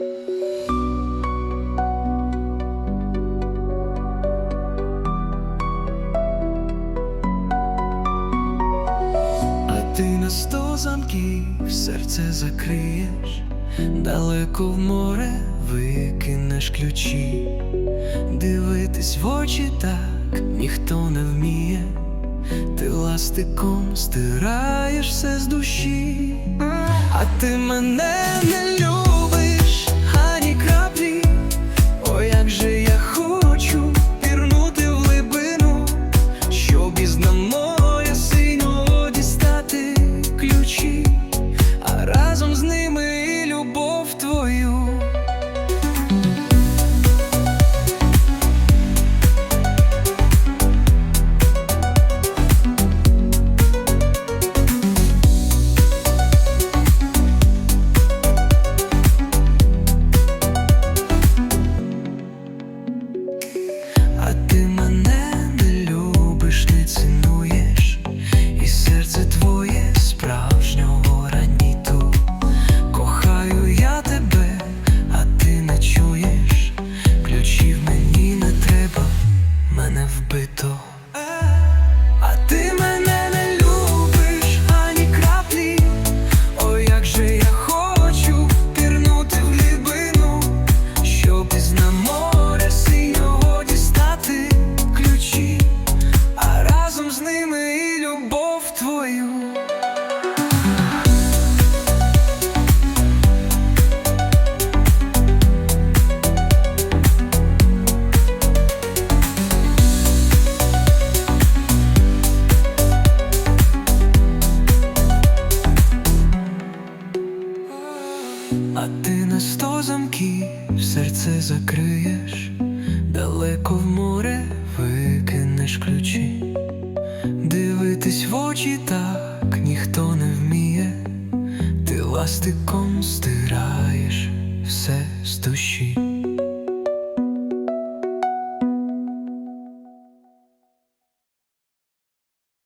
А ти на сто замків серце закриєш, далеко в море викинеш ключі, дивитись в очі так ніхто не вміє, ти ластиком стираєш все з душі, а ти мене не мене вбито. А ти на сто замків серце закриєш, далеко в море викинеш ключі, дивитись в очі так ніхто не вміє, ти ластиком стираєш все з душі.